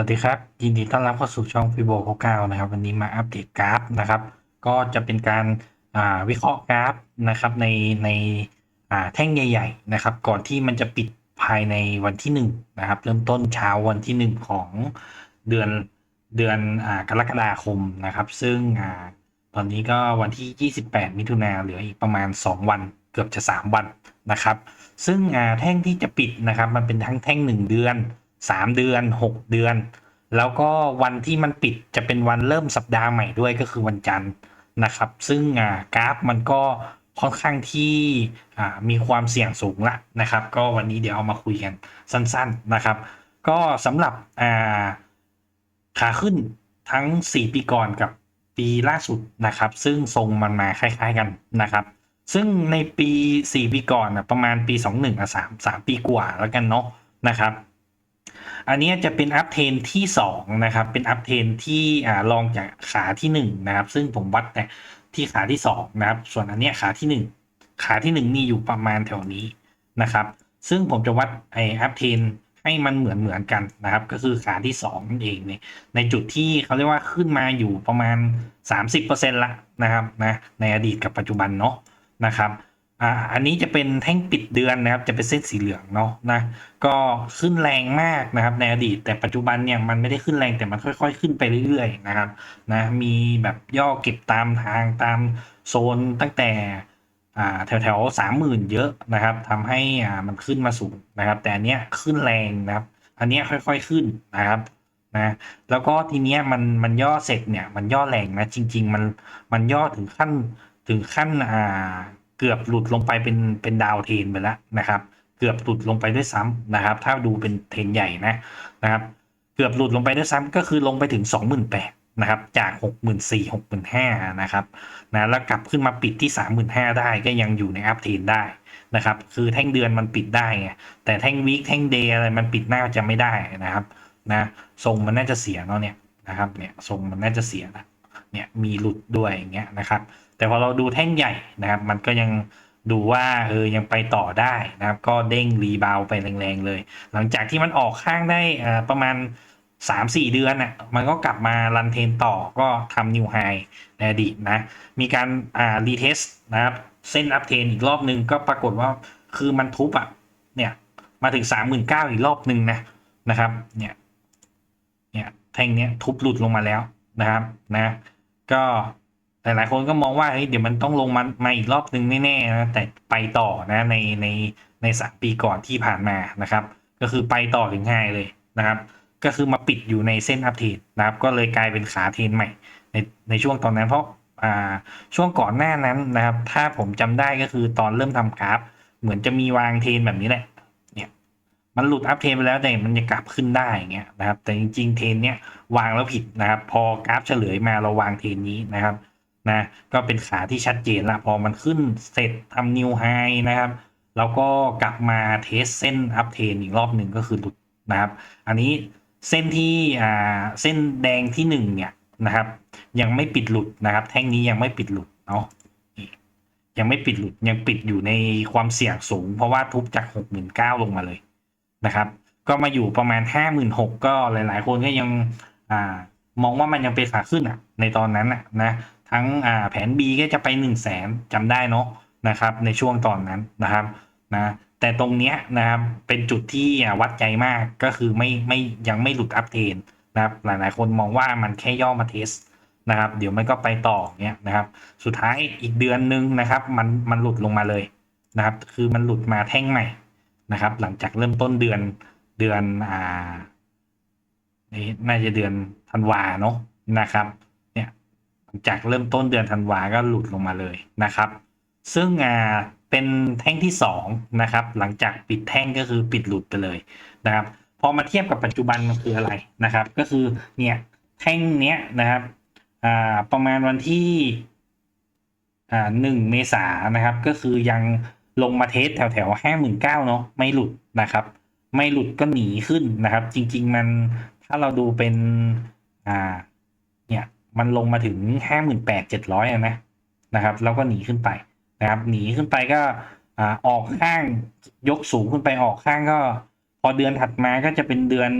วัสดีครับ ยินดีต้อนรับเข้าสู่ช่องฟิโบเก้านะครับ วันนี้มาอัปเดตกราฟนะครับ ก็จะเป็นการาวิเคราะห์กราฟนะครับในในแท่งใหญ่ ๆ นะครับ ก่อนที่มันจะปิดภายในวันที่หนึ่งนะครับ เริ่มต้นเช้าวันที่หนึ่งของเดือนเดือนอกรกฎาคมนะครับ ซึ่งอตอนนี้ก็วันที่ 28 มิถุนาเหลืออีกประมาณ 2 วันเกือบจะ 3 วันนะครับ ซึ่งแท่งที่จะปิดนะครับ มันเป็นทั้งแท่ง 1 เดือน 3 เดือน 6 เดือน แล้วก็วันที่มันปิดจะเป็นวันเริ่มสัปดาห์ใหม่ด้วยก็คือวันจันทร์นะครับ ซึ่งกราฟมันก็ค่อนข้างที่มีความเสี่ยงสูงละนะครับ ก็วันนี้เดี๋ยวเอามาคุยกันสั้นๆนะครับ ก็สำหรับาขาขึ้นทั้ง 4 ปีก่อนกับปีล่าสุดนะครับ ซึ่งทรงมันมาคล้าย ๆกันนะครับ ซึ่งในปี 4 ปีก่อนนะประมาณปี 21อะ3 3 ปีกว่าแล้วกันเนาะนะครับ อันนี้จะเป็นอัพเทนที่2นะครับเป็นอัพเทนที่อ่ารองจากขาที่1นะครับ ซึ่งผมวัดแต่ที่ขาที่2นะครับ ส่วนอันเนี้ยขาที่ 1 ขาที่1นี่อยู่ประมาณแถวนี้นะครับ ซึ่งผมจะวัดไออัพเทนให้มันเหมือนเหมือนกันนะครับ ก็คือขาที่2นั่นเองเนี่ยในจุดที่เขาเรียกว่าขึ้นมาอยู่ประมาณ 30%ละนะครับนะในอดีตกับปัจจุบันเนาะนะครับ อ่าอันนี้จะเป็นแท่งปิดเดือนนะครับ จะเป็นเส้นสีเหลืองเนาะนะ ก็ขึ้นแรงมากนะครับ ในอดีต แต่ปัจจุบันเนี่ยมันไม่ได้ขึ้นแรงแต่มันค่อย ๆ ขึ้นไปเรื่อยๆนะครับนะมีแบบย่อเก็บตามทางตามโซนตั้งแต่อ่าแถวๆสามหมื่นเยอะนะครับทำให้อ่ามันขึ้นมาสูงนะครับ แต่อันเนี้ยขึ้นแรงนะครับ อันเนี้ยค่อยๆขึ้นนะครับนะแล้วก็ทีเนี้ยมันมันย่อเสร็จเนี่ยมันย่อแรงนะจริง ๆ มันมันย่อถึงขั้นถึงขั้นอ่า เกือบหลุดลงไปเป็นเป็นดาวเทนไปแล้วนะครับ เกือบหลุดลงไปด้วยซ้ำนะครับ ถ้าดูเป็นเทนใหญ่นะนะครับ เกือบหลุดลงไปด้วยซ้ำก็คือลงไปถึง 28,000นะครับ จาก 64,000 65,000นะครับนะแล้วกลับขึ้นมาปิดที่ 35,000 ได้ก็ยังอยู่ในอัพเทนได้นะครับ คือแท่งเดือนมันปิดได้ไงแต่แท่งวีคแท่งเดย์อะไรมันปิดน่าจะไม่ได้นะครับนะทรงมันน่าจะเสียเนาะเนี่ยนะครับเนี่ยทรงมันน่าจะเสียนะเนี่ยมีหลุดด้วยอย่างเงี้ยนะครับ แต่พอเราดูแท่งใหญ่นะครับ มันก็ยังดูว่าเออยังไปต่อได้นะครับ ก็เด้งรีบาวไปแรงๆเลย หลังจากที่มันออกข้างได้ประมาณ 3-4 เดือนน่ะมันก็กลับมารันเทนต่อก็ทำนิวไฮในอดีตนะ มีการอ่ารีเทสนะครับ เส้นอัพเทนอีกรอบนึงก็ปรากฏว่าคือมันทุบอะเนี่ยมาถึง 39,000อีกรอบนึงนะนะครับเนี่ยเนี่ยแท่งเนี้ยทุบหลุดลงมาแล้วนะครับนะก็ หลายๆคนก็มองว่าเฮ้ยเดี๋ยวมันต้องลงมามาอีกรอบนึงแน่ๆนะแต่ไปต่อนะในในในสามปีก่อนที่ผ่านมานะครับ ก็คือไปต่อถึงไฮเลยนะครับ ก็คือมาปิดอยู่ในเส้นอัพเทรนนะครับ ก็เลยกลายเป็นขาเทรนใหม่ในในช่วงตอนนั้นเพราะอ่าช่วงก่อนหน้านั้นนะครับ ถ้าผมจำได้ก็คือตอนเริ่มทำกราฟ เหมือนจะมีวางเทรนแบบนี้แหละเนี่ยมันหลุดอัพเทรนไปแล้วแต่มันจะกลับขึ้นได้อย่างเงี้ยนะครับ แต่จริงๆเทรนเนี้ยวางแล้วผิดนะครับ พอกราฟเฉลยมาเราวางเทรนนี้นะครับ นะก็เป็นขาที่ชัดเจนละพอมันขึ้นเสร็จทำนิวไฮนะครับ แล้วก็กลับมาเทสเส้นอัพเทนอีกรอบหนึ่งก็คือหลุดนะครับ อันนี้เส้นที่อ่าเส้นแดงที่หนึ่งเนี่ยนะครับ ยังไม่ปิดหลุดนะครับ แท่งนี้ยังไม่ปิดหลุดเนาะยังไม่ปิดหลุดยังปิดอยู่ในความเสี่ยงสูง เพราะว่าทุบจากหกหมื่นเก้าลงมาเลยนะครับ ก็มาอยู่ประมาณห้าหมื่นหกก็หลาย ๆ คนก็ยังอ่ามองว่ามันยังเป็นขาขึ้นอะ ในตอนนั้นอะนะ ทั้งแผน B ก็จะไป1นึ่งแสนจำได้เนาะนะครับ ในช่วงตอนนั้นนะครับนะแต่ตรงเนี้ยนะครับเป็นจุดที่วัดใจมากก็คือไม่ไม่ยังไม่หลุดอัพเทนนะครับหลายๆคนมองว่ามันแค่ย่อมาเทสนะครับ เดี๋ยวมันก็ไปต่อเนี้ยนะครับ สุดท้ายอีกเดือนนึงนะครับ มันมันหลุดลงมาเลยนะครับ คือมันหลุดมาแท่งใหม่นะครับ หลังจากเริ่มต้นเดือนเดือนอ่านี่น่าจะเดือนธันวาเนาะนะครับ จากเริ่มต้นเดือนธันวาก็หลุดลงมาเลยนะครับ ซึ่งอ่าเป็นแท่งที่2นะครับหลังจากปิดแท่งก็คือปิดหลุดไปเลยนะครับพอมาเทียบกับปัจจุบันมันคืออะไรนะครับ ก็คือเนี่ยแท่งเนี้ยนะครับอ่าประมาณวันที่อ่าหนึ่งเมษายนนะครับ ก็คือยังลงมาเทสแถวแถวห้าหมื่นเก้าเนาะไม่หลุดนะครับ ไม่หลุดก็หนีขึ้นนะครับ จริง ๆ มันถ้าเราดูเป็นอ่าเนี่ย มันลงมาถึงห้าหมื่นแปดเจ็ดร้อยนะนะครับ แล้วก็หนีขึ้นไปนะครับ หนีขึ้นไปก็ออกข้างยกสูงขึ้นไปออกข้างก็ พอเดือนถัดมาก็จะเป็นเดือน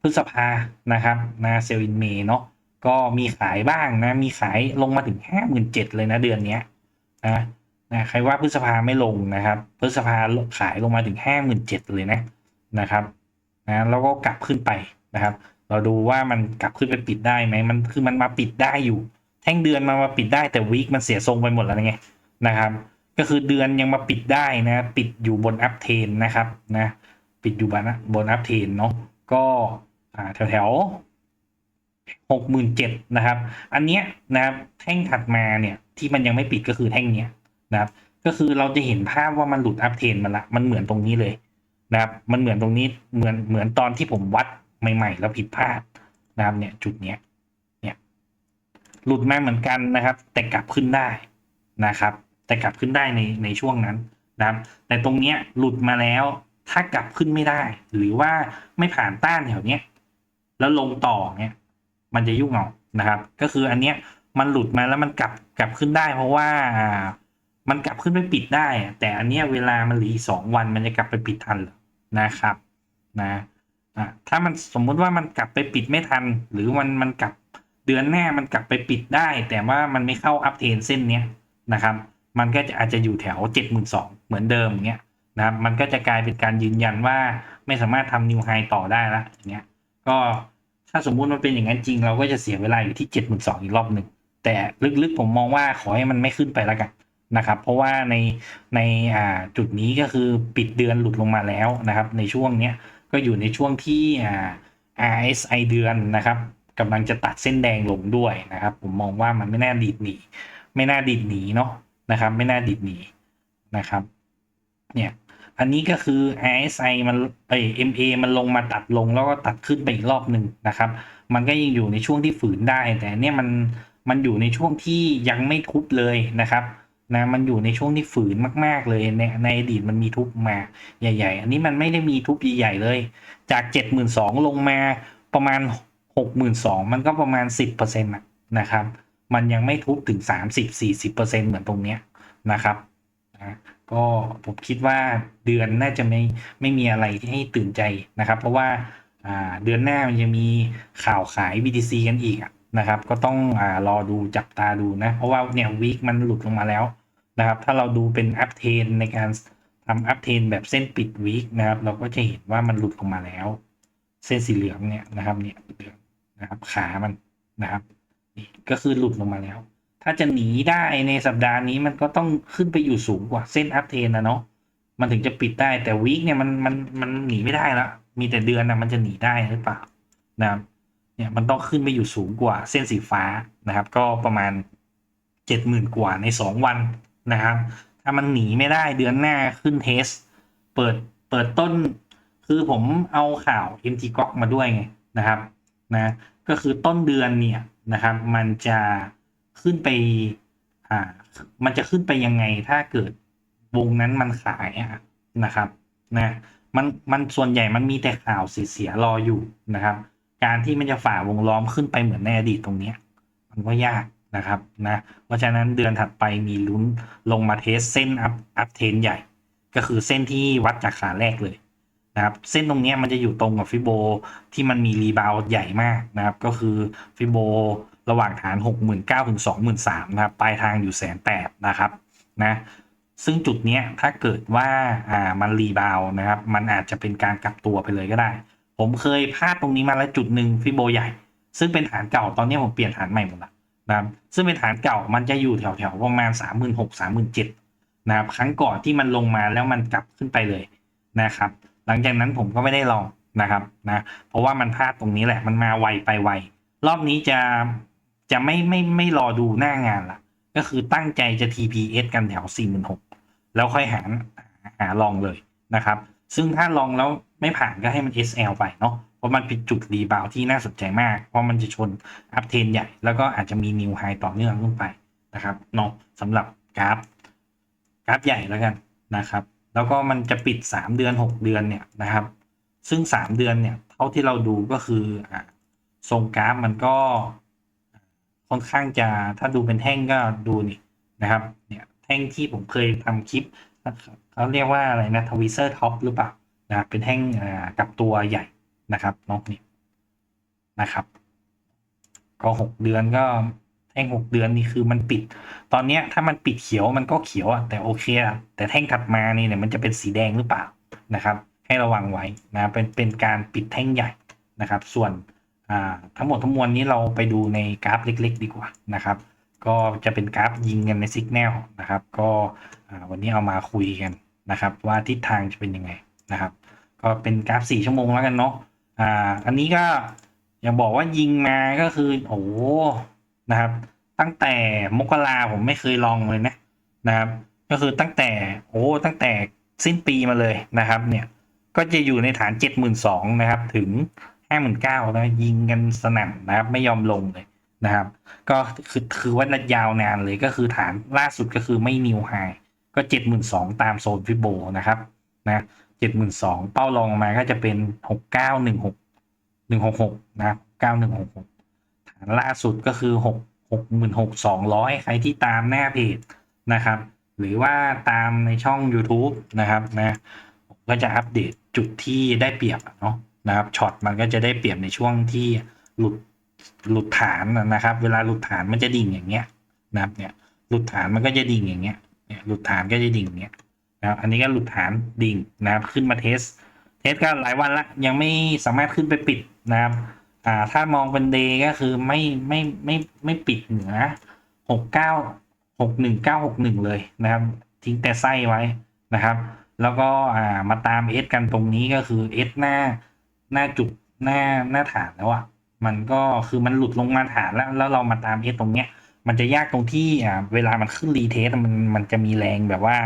พฤษภานะครับนะเซลอินเมเนาะก็มีขายบ้างนะ มีขายลงมาถึงห้าหมื่นเจ็ดเลยนะเดือนเนี้ยนะนะใครว่าพฤษภาไม่ลงนะครับ พฤษภาขายลงมาถึงห้าหมื่นเจ็ดเลยนะนะครับนะแล้วก็กลับขึ้นไปนะครับ เราดูว่ามันกลับขึ้นไปปิดได้ไหมมันคือมันมาปิดได้อยู่ แท่งเดือนมามาปิดได้แต่วีคมันเสียทรงไปหมดแล้วไงนะครับ ก็คือเดือนยังมาปิดได้นะปิดอยู่บนอัพเทนนะครับนะปิดอยู่บนบนอัพเทนเนาะก็แถวแถวหกหมื่นเจ็ดนะครับ อันเนี้ยนะครับแท่งถัดมาเนี่ยที่มันยังไม่ปิดก็คือแท่งเนี้ยนะครับ ก็คือเราจะเห็นภาพว่ามันหลุดอัพเทนมาละ มันเหมือนตรงนี้เลยนะครับ มันเหมือนตรงนี้เหมือนเหมือนตอนที่ผมวัด ใหม่ ๆ แล้วผิดพลาดนะครับเนี่ยจุดเนี้ยเนี่ยหลุดมาเหมือนกันนะครับ แต่กลับขึ้นได้นะครับ แต่กลับขึ้นได้ในในช่วงนั้นนะครับ แต่ตรงเนี้ยหลุดมาแล้วถ้ากลับขึ้นไม่ได้ หรือว่าไม่ผ่านต้านแถวเนี้ยแล้วลงต่อเนี้ยมันจะยุ่งเอานะครับ ก็คืออันเนี้ยมันหลุดมาแล้วมันกลับกลับขึ้นได้ เพราะว่ามันกลับขึ้นไปปิดได้ แต่อันเนี้ยเวลามันหลีสองวันมันจะกลับไปปิดทันนะครับนะ อะถ้ามันสมมุติว่ามันกลับไปปิดไม่ทัน หรือมันมันกลับเดือนหน้ามันกลับไปปิดได้ แต่ว่ามันไม่เข้าอัพเทนเส้นเนี้ยนะครับ มันก็จะอาจจะอยู่แถวเจ็ดหมื่นสองเหมือนเดิมอย่างเงี้ยนะครับมันก็จะกลายเป็นการยืนยันว่าไม่สามารถทำนิวไฮต่อได้ละอย่างเงี้ยก็ถ้าสมมุติมันเป็นอย่างนั้นจริง เราก็จะเสียเวลาอยู่ที่เจ็ดหมื่นสองอีกรอบหนึ่งแต่ลึกๆผมมองว่าขอให้มันไม่ขึ้นไปแล้วกันนะครับ เพราะว่าในในอ่าจุดนี้ก็คือปิดเดือนหลุดลงมาแล้วนะครับ ในช่วงเนี้ย ก็อยู่ในช่วงที่ RSI เดือนนะครับกำลังจะตัดเส้นแดงลงด้วยนะครับ ผมมองว่ามันไม่น่าดีดหนีไม่น่าดีดหนีเนาะนะครับ ไม่น่าดีดหนีนะครับเนี่ยอันนี้ก็คือ RSI มันเอ้ MA มันลงมาตัดลงแล้วก็ตัดขึ้นไปอีกรอบหนึ่งนะครับ มันก็ยังอยู่ในช่วงที่ฝืนได้ แต่เนี่ยมันมันอยู่ในช่วงที่ยังไม่ทุบเลยนะครับ นะมันอยู่ในช่วงที่ฝืนมาก ๆ เลยในในอดีตมันมีทุบมาใหญ่ ๆ อันนี้มันไม่ได้มีทุบใหญ่ๆเลย จากเจ็ดหมื่นสองลงมาประมาณหกหมื่นสองมันก็ประมาณสิบเปอร์เซ็นต์นะครับ มันยังไม่ทุบถึงสามสิบสี่สิบเปอร์เซ็นต์เหมือนตรงเนี้ยนะครับนะก็ผมคิดว่าเดือนน่าจะไม่ไม่มีอะไรที่ให้ตื่นใจนะครับ เพราะว่าเดือนหน้ามันจะมีข่าวขาย BTC กันอีกนะครับ ก็ต้องอรอดูจับตาดูนะ เพราะว่าเนี่ยวีคมันหลุดลงมาแล้ว นะครับ ถ้าเราดูเป็นอัพเทนในการทำอัพเทนแบบเส้นปิดวีคนะครับ เราก็จะเห็นว่ามันหลุดลงมาแล้ว เส้นสีเหลืองเนี่ยนะครับเนี่ยเหลืองนะครับขามันนะครับนี่ก็คือหลุดลงมาแล้ว ถ้าจะหนีได้ในสัปดาห์นี้มันก็ต้องขึ้นไปอยู่สูงกว่าเส้นอัพเทนนะเนาะมันถึงจะปิดได้แต่วีคเนี่ยมันมันมันหนีไม่ได้แล้วมีแต่เดือนนะมันจะหนีได้หรือเปล่านะครับเนี่ยมันต้องขึ้นไปอยู่สูงกว่าเส้นสีฟ้านะครับ ก็ประมาณเจ็ดหมื่นกว่าในสองวัน นะครับ ถ้ามันหนีไม่ได้เดือนหน้าขึ้นเทส เปิดเปิดต้น คือผมเอาข่าว MT g o มาด้วยไงนะครับนะก็คือต้นเดือนเนี่ยนะครับ มันจะขึ้นไปอ่ามันจะขึ้นไปยังไงถ้าเกิดวงนั้นมันขายนะครับนะมันมันส่วนใหญ่มันมีแต่ข่าวเสียๆรออยู่นะครับ การที่มันจะฝ่าวงล้อมขึ้นไปเหมือนในอดีตตรงเนี้ย มันก็ยาก นะครับนะเพราะฉะนั้นเดือนถัดไปมีลุ้นลงมาเทสเส้นอัพอัพเทนใหญ่ ก็คือเส้นที่วัดจากขาแรกเลยนะครับเส้นตรงนี้มันจะอยู่ตรงกับฟิโบที่มันมีรีบาวใหญ่มากนะครับ ก็คือฟิโบระหว่างฐาน 69,000ถึง23,000นะครับปลายทางอยู่แสนแปดนะครับนะซึ่งจุดนี้ถ้าเกิดว่าอ่ามันรีบาวนะครับ มันอาจจะเป็นการกลับตัวไปเลยก็ได้ ผมเคยพลาดตรงนี้มาแล้วจุดหนึ่งฟิโบใหญ่ ซึ่งเป็นฐานเก่าตอนนี้ผมเปลี่ยนฐานใหม่หมดละ นะครับซึ่งเป็นฐานเก่ามันจะอยู่แถวๆประมาณ36,000 37,000นะครับครั้งก่อนที่มันลงมาแล้วมันกลับขึ้นไปเลยนะครับ หลังจากนั้นผมก็ไม่ได้ลองนะครับนะเพราะว่ามันพลาดตรงนี้แหละมันมาไวไปไวรอบนี้จะจะไม่ไม่ไม่รอดูหน้างานละก็คือตั้งใจจะ TPS กันแถว 46,000 แล้วค่อยหาหาลองเลยนะครับ ซึ่งถ้าลองแล้วไม่ผ่านก็ให้มัน SL ไปเนาะ เพราะมันเป็นจุดรีบาวที่น่าสนใจมาก เพราะมันจะชนอัพเทนใหญ่ แล้วก็อาจจะมีนิวไฮต่อเนื่องขึ้นไปนะครับเนาะสำหรับกราฟกราฟใหญ่แล้วกันนะครับ แล้วก็มันจะปิด 3 เดือน 6 เดือนเนี่ยนะครับ ซึ่ง 3 เดือนเนี่ยเท่าที่เราดูก็คือทรงกราฟมันก็ค่อนข้างจะถ้าดูเป็นแท่งก็ดูนี่นะครับเนี่ยแท่งที่ผมเคยทำคลิปเขาเรียกว่าอะไรนะทวิเซอร์ท็อปหรือเปล่านะเป็นแท่งกับตัวใหญ่ นะครับเนาะนี่นะครับก็หกเดือนก็แท่งหกเดือนนี่คือมันปิด ตอนเนี้ยถ้ามันปิดเขียวมันก็เขียวอะแต่โอเคอะแต่แท่งถัดมานี่เนี่ยมันจะเป็นสีแดงหรือเปล่านะครับ ให้ระวังไว้นะเป็นเป็นการปิดแท่งใหญ่นะครับ ส่วนอ่าทั้งหมดทั้งมวลนี้เราไปดูในกราฟเล็ก ๆ ดีกว่านะครับ ก็จะเป็นกราฟยิงกันในสิกแนลนะครับ ก็วันนี้เอามาคุยกันนะครับ ว่าทิศทางจะเป็นยังไงนะครับ ก็เป็นกราฟสี่ชั่วโมงแล้วกันเนาะ อ่า อันนี้ก็อย่างบอกว่ายิงมาก็คือโอ้โหนะครับ ตั้งแต่มกราผมไม่เคยลองเลยนะนะครับ ก็คือตั้งแต่โอ้ตั้งแต่สิ้นปีมาเลยนะครับ เนี่ยก็จะอยู่ในฐานเจ็ดหมื่นสองนะครับ ถึงห้าหมื่นเก้านะยิงกันสนั่นนะครับ ไม่ยอมลงเลยนะครับ ก็คือคือว่ายาวนานเลยก็คือฐานล่าสุดก็คือไม่นิวไฮก็เจ็ดหมื่นสองตามโซนฟิโบนะครับนะ เจ็ดหมื่นสองเป้ารองมาก็จะเป็นหกเก้าหนึ่งหกหนึ่งหกหกนะครับเก้าหนึ่งหกหกฐานล่าสุดก็คือหกหกหมื่นหกสองร้อยใครที่ตามหน้าเพจนะครับ หรือว่าตามในช่อง YouTube นะครับนะผมก็จะอัปเดตจุดที่ได้เปรียบเนาะนะครับช็อตมันก็จะได้เปรียบในช่วงที่หลุดหลุดฐานนะนะครับ เวลาหลุดฐานมันจะดิ่งอย่างเงี้ยนะครับเนี่ยหลุดฐานมันก็จะดิ่งอย่างเงี้ยเนี่ยหลุดฐานก็จะดิ่งอย่างเงี้ย นะครับอันนี้ก็หลุดฐานดิ่งนะครับขึ้นมาเทส เทสก็หลายวันละยังไม่สามารถขึ้นไปปิดนะครับอ่าถ้ามองเป็นเดย์ก็คือไม่ไม่ไม่ไม่ปิดเหนือหกเก้าหกหนึ่งเก้าหกหนึ่งเลยนะครับ ทิ้งแต่ไส้ไว้นะครับ แล้วก็อ่ามาตามเอสกันตรงนี้ก็คือเอสหน้าหน้าจุดหน้าหน้าฐานแล้วอะ่ะมันก็คือมันหลุดลงมาฐานแล้ว แล้วเรามาตามเอสตรงเนี้ย มันจะยากตรงที่อ่าเวลามันขึ้นรีเทสมันมันจะมีแรงแบบว่า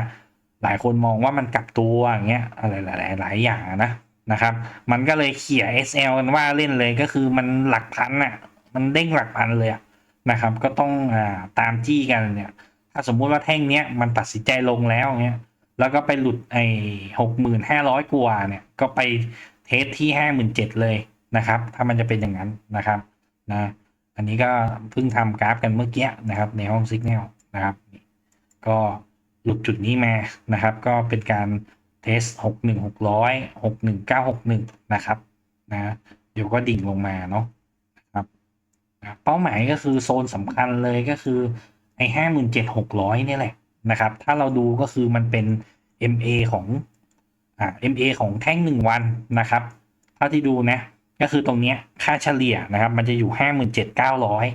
หลายคนมองว่ามันกลับตัวอย่างเงี้ยอะไรหลายหลายอย่างนะนะครับ มันก็เลยเขี่ย SL กันว่าเล่นเลยก็คือมันหลักพันอะมันเด้งหลักพันเลยอะนะครับ ก็ต้องอ่าตามจี้กันเนี่ย ถ้าสมมุติว่าแท่งเนี้ยมันตัดสินใจลงแล้วเนี้ยแล้วก็ไปหลุดไอ้หกหมื่นห้าร้อยกว่าเนี่ยก็ไปเทสที่ห้าหมื่นเจ็ดเลยนะครับ ถ้ามันจะเป็นอย่างนั้นนะครับนะอันนี้ก็เพิ่งทำกราฟกันเมื่อกี้นะครับ ในห้องซิกแนลนะครับ ก็ หลุดจุดนี้มานะครับ ก็เป็นการเทสหกหนึ่งหกร้อยหกหนึ่งเก้าหกหนึ่งนะครับนะเดี๋ยวก็ดิ่งลงมาเนาะครับเป้าหมายก็คือโซนสำคัญเลยก็คือไอ้ห้าหมื่นเจ็ดหกร้อยนี่ยแหละนะครับ ถ้าเราดูก็คือมันเป็น MA ของอ่า MA ของแท่งหนึ่งวันนะครับ เท่าที่ดูนะ ก็คือตรงเนี้ยค่าเฉลี่ยนะครับ มันจะอยู่ห้าหมื่นเจ็ดเก้าร้อย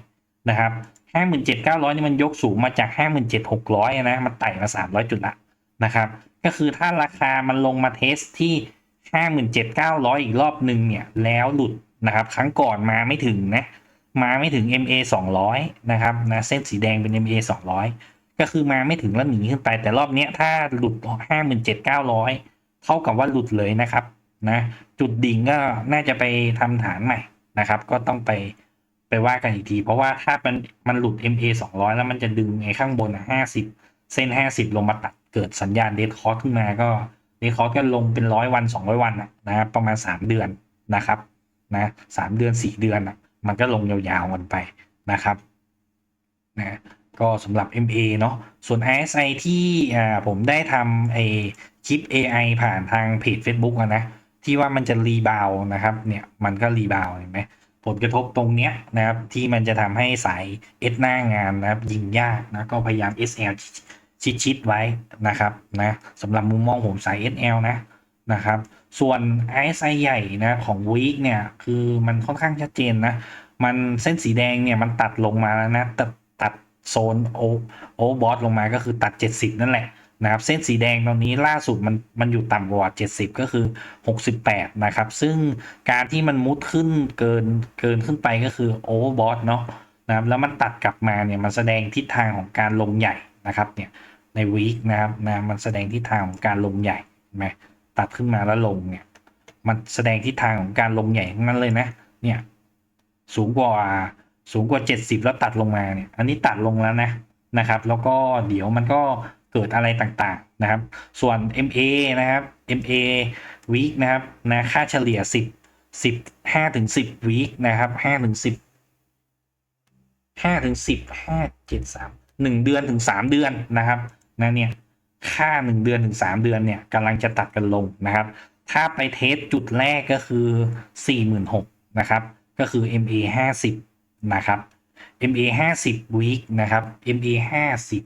นะครับ ห้าหมื่นเจ็ดเก้าร้อยนี่มันยกสูงมาจากห้าหมื่นเจ็ดหกร้อยนะ มันไต่มาสามร้อยจุดละนะครับ ก็คือถ้าราคามันลงมาเทสที่ห้าหมื่นเจ็ดเก้าร้อยอีกรอบหนึ่งเนี่ย แล้วหลุดนะครับ ครั้งก่อนมาไม่ถึงนะ มาไม่ถึง MA 200 นะครับนะเส้นสีแดงเป็น MA 200 ก็คือมาไม่ถึงแล้วหนีขึ้นไป แต่รอบนี้ถ้าหลุด 57,900 เท่ากับว่าหลุดเลยนะครับนะจุดดิ่งก็น่าจะไปทำฐานใหม่นะครับ ก็ต้องไป ไปว่ากันอีกที เพราะว่าถ้ามันมันหลุด MA 200 แล้วมันจะดึงไอ้ข้างบนอะ50เส้น50ลงมาตัดเกิดสัญญาณเดดคอร์สขึ้นมาก็เดดคอร์สก็ลงเป็นร้อยวัน200วันนะนะประมาณ3เดือนนะครับนะสามเดือน4เดือนมันก็ลงยาวๆกันไปนะครับนะก็สำหรับ MA เนาะส่วน RSI ที่อ่าผมได้ทำไอคลิป AI ผ่านทางเพจ Facebook นะ ที่ว่ามันจะรีบาวนะครับเนี่ยมันก็รีบาวเห็นไหม ผลกระทบตรงเนี้ยนะครับ ที่มันจะทำให้สาย S หน้างานนะครับ ยิงยากนะก็พยายาม SL ชิดๆไว้นะครับนะสำหรับมุมมองผมสาย SL นะนะครับ ส่วน RSI ใหญ่นะของ Week เนี่ย คือมันค่อนข้างชัดเจนนะ มันเส้นสีแดงเนี่ยมันตัดลงมาแล้วนะตัดตัดโซนโอโอบอสลงมาก็คือตัด 70 นั่นแหละ นะครับเส้นสีแดงตรงนี้ล่าสุดมันมันอยู่ต่ำกว่า 70 ก็คือ 68 นะครับ ซึ่งการที่มันมุดขึ้นเกินเกินขึ้นไปก็คือโอเวอร์บอสเนาะนะครับแล้วมันตัดกลับมาเนี่ยมันแสดงทิศทางของการลงใหญ่นะครับเนี่ยในวีคนะครับนะมันแสดงทิศทางของการลงใหญ่เห็นไหมตัดขึ้นมาแล้วลงเนี่ยมันแสดงทิศทางของการลงใหญ่ทั้งนั้นเลยนะเนี่ยสูงกว่าสูงกว่า 70 แล้วตัดลงมาเนี่ยอันนี้ตัดลงแล้วนะนะครับ แล้วก็เดี๋ยวมันก็ เกิดอะไรต่างๆนะครับ ส่วน MA นะครับ MA week นะครับนะค่าเฉลี่ย 10 10 5ถึง10 week นะครับ5ถึง10 5ถึง10 5 7 3 1 เดือนถึง 3 เดือนนะครับนะเนี่ยค่า 1 เดือนถึง 3 เดือนเนี่ยกำลังจะตัดกันลงนะครับ ถ้าไปเทสจุดแรกก็คือ 46,000นะครับ ก็คือ MA 50นะครับ MA 50 week นะครับ MA 50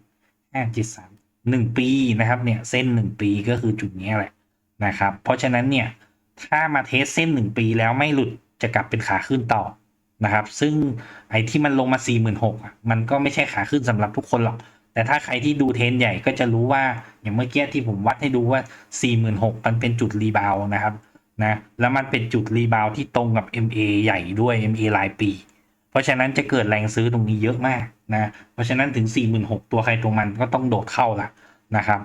573 1ปีนะครับเนี่ยเส้น1ปีก็คือจุดนี้แหละนะครับ เพราะฉะนั้นเนี่ยถ้ามาเทสเส้น1ปีแล้วไม่หลุดจะกลับเป็นขาขึ้นต่อนะครับ ซึ่งไอ้ที่มันลงมา 46,000อะมันก็ไม่ใช่ขาขึ้นสำหรับทุกคนหรอก แต่ถ้าใครที่ดูเทนใหญ่ก็จะรู้ว่าอย่างเมื่อกี้ที่ผมวัดให้ดูว่า 46,000มันเป็นจุดรีบาวด์นะครับนะแล้วมันเป็นจุดรีบาวด์ที่ตรงกับ MA ใหญ่ด้วย MA รายปี ราะฉะนั้นจะเกิดแรงซื้อตรงนี้เยอะมากนะ เพราะฉะนั้นถึง 46,000ตัวใครตัวมันก็ต้องโดดเข้าละนะครับ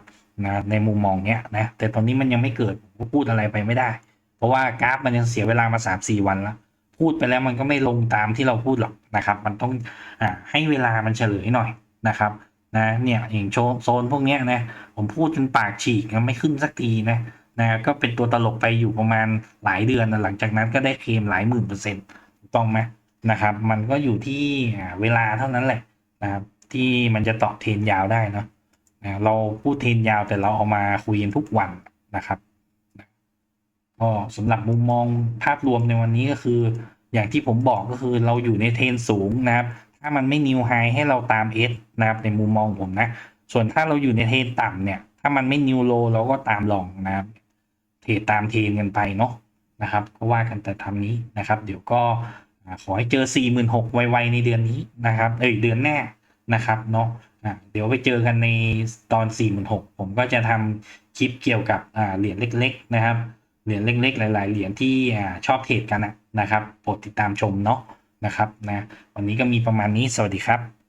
นะในมุมมองเนี้ยนะแต่ตอนนี้มันยังไม่เกิดผมพูดอะไรไปไม่ได้ เพราะว่ากราฟมันยังเสียเวลามา 3-4 วันแล้ว พูดไปแล้วมันก็ไม่ลงตามที่เราพูดหรอกนะครับ มันต้องอให้เวลามันเฉลยหน่อยนะครับนะเนี่ยอย่างโซนพวกเนี้ยนะผมพูดจนปากฉีกยังไม่ขึ้นสักทีนะนะก็เป็นตัวตลกไปอยู่ประมาณหลายเดือนนะหลังจากนั้นก็ได้เคลมหลายหมื่นเปอร์เซ็นต์ถูกต้องไหม นะครับ มันก็อยู่ที่เวลาเท่านั้นแหละนะครับ ที่มันจะตอบเทรนยาวได้เนาะนะเราพูดเทรนยาวแต่เราเอามาคุยกันทุกวันนะครับก็สำหรับมุมมองภาพรวมในวันนี้ก็คือ อย่างที่ผมบอกก็คือเราอยู่ในเทรนสูงนะครับ ถ้ามันไม่นิวไฮให้เราตาม S นะครับ ในมุมมองผมนะ ส่วนถ้าเราอยู่ในเทรนต่ำเนี่ย ถ้ามันไม่นิวโลเราก็ตามลองนะครับ เทรดตามเทรนกันไปเนาะนะครับก็ว่ากันแต่ทำนี้นะครับ เดี๋ยวก็ ขอให้เจอ 4 6 0 0 0ไวๆในเดือนนี้นะครับ เอ้ยเดือนหน้านะครับเนาะนะเดี๋ยวไปเจอกันในตอน 4 6 0 0 0 ผมก็จะทำคลิปเกี่ยวกับเหรียญเล็ก ๆ นะครับ เหรียญเล็ก ๆ หลาย ๆ เหรียญที่ชอบเทรดกันนะนะครับโปรดติดตามชมเนาะนะครับนะวันนี้ก็มีประมาณนี้สวัสดีครับ